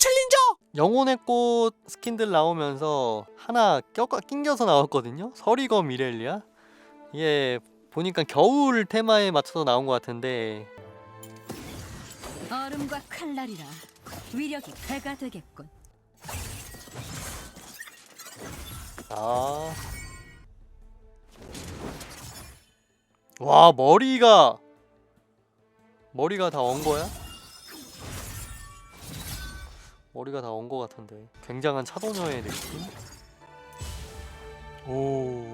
챌린저! 영혼의 꽃 스킨들 나오면서 하나 껴가 낑겨서 나왔거든요. 서리검 미렐리아. 이게 보니까 겨울 테마에 맞춰서 나온 것 같은데 얼음과 칼날이라 위력이 배가 되겠군. 아. 와 머리가 머리가 다 온 거야? 머리가 다온거 같은데 굉장한 차도녀의 느낌? 오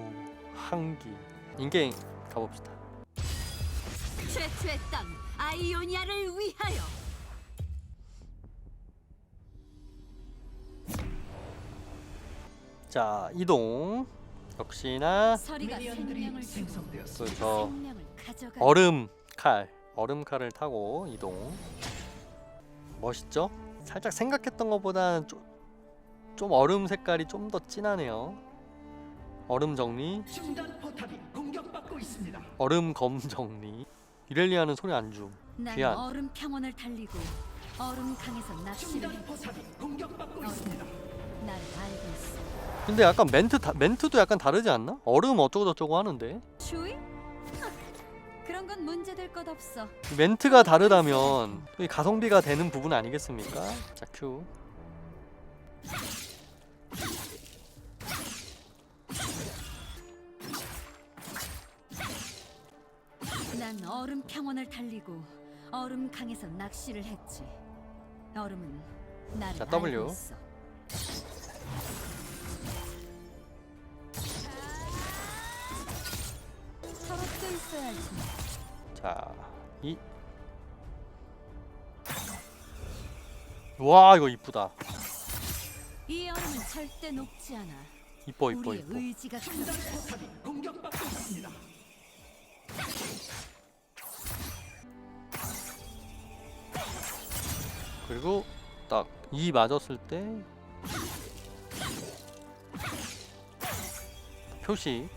한기 인게임 가봅시다 최초의 땅 아이오니아를 위하여. 자 이동 역시나 서리가 생명을 주고 그저 생명을 가져가. 얼음 칼 얼음 칼을 타고 이동 멋있죠? 살짝 생각했던 것보다는 좀, 좀 얼음 색깔이 좀 더 진하네요 얼음 정리 중단 포탑이 공격받고 있습니다. 얼음 검 정리 이렐리아는 소리 안줌 난 귀한. 얼음 평원을 달리고 얼음 강에서 낚시를 공격받고 있습니다. 나를 알고 있어. 근데 약간 멘트 다, 멘트도 약간 다르지 않나? 얼음 어쩌고 저쩌고 하는데 추위? 하, 그런 건 문제될 것 없어. 멘트가 다르다면 이 가성비가 되는 부분 아니겠습니까? 자 큐. 난 얼음 평원을 달리고 얼음 강에서 낚시를 했지. 얼음은 나를 자, 알고. 있어. 자, 이. 와, 이거 이쁘다. 이 얼음은 절대 녹지 않아. 이뻐, 이뻐, 우리의 이뻐. 의지가. 그리고 딱 이 맞았을 때 표시.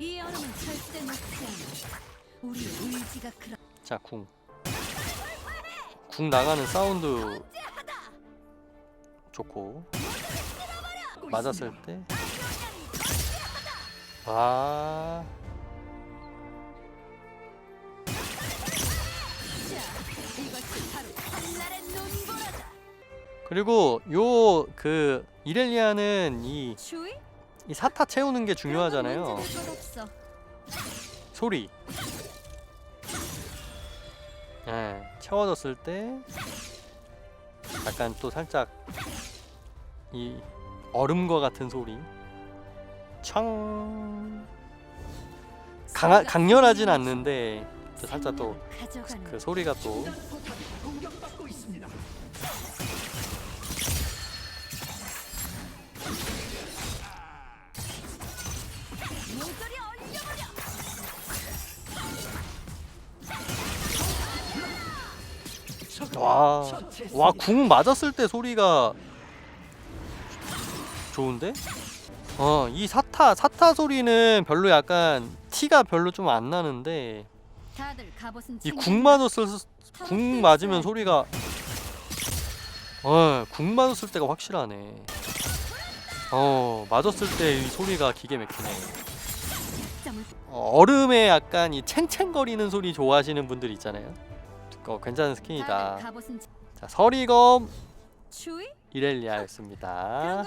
이 얼음은 절대 녹지 않아. 우리의 의지가 그런. 자, 궁. 궁 나가는 사운드 좋고 맞았을 때. 아. 그리고 요 그 이렐리아는 이, 추위? 이 사타 채우는 게 중요하잖아요. 소리. 예, 채워졌을 때 약간 또 살짝 이 얼음과 같은 소리. 청. 강하, 강렬하진 않는데 또 살짝 또 그 소리가 또 와, 와, 궁 맞았을 때 소리가 좋은데? 어, 이 사타, 사타 소리는 별로 약간 티가 별로 좀 안 나는데 다들 갑옷은 이 챙겨. 궁 맞았을 궁또 맞으면. 소리가 어, 궁 맞았을 때가 확실하네. 어, 맞았을 때 이 소리가 기계. 점을 어, 얼음에 약간 이 챙챙거리는 소리 좋아하시는 분들 있잖아요. 어, 괜찮은 스킨이다. 자, 서리검 이렐리아였습니다.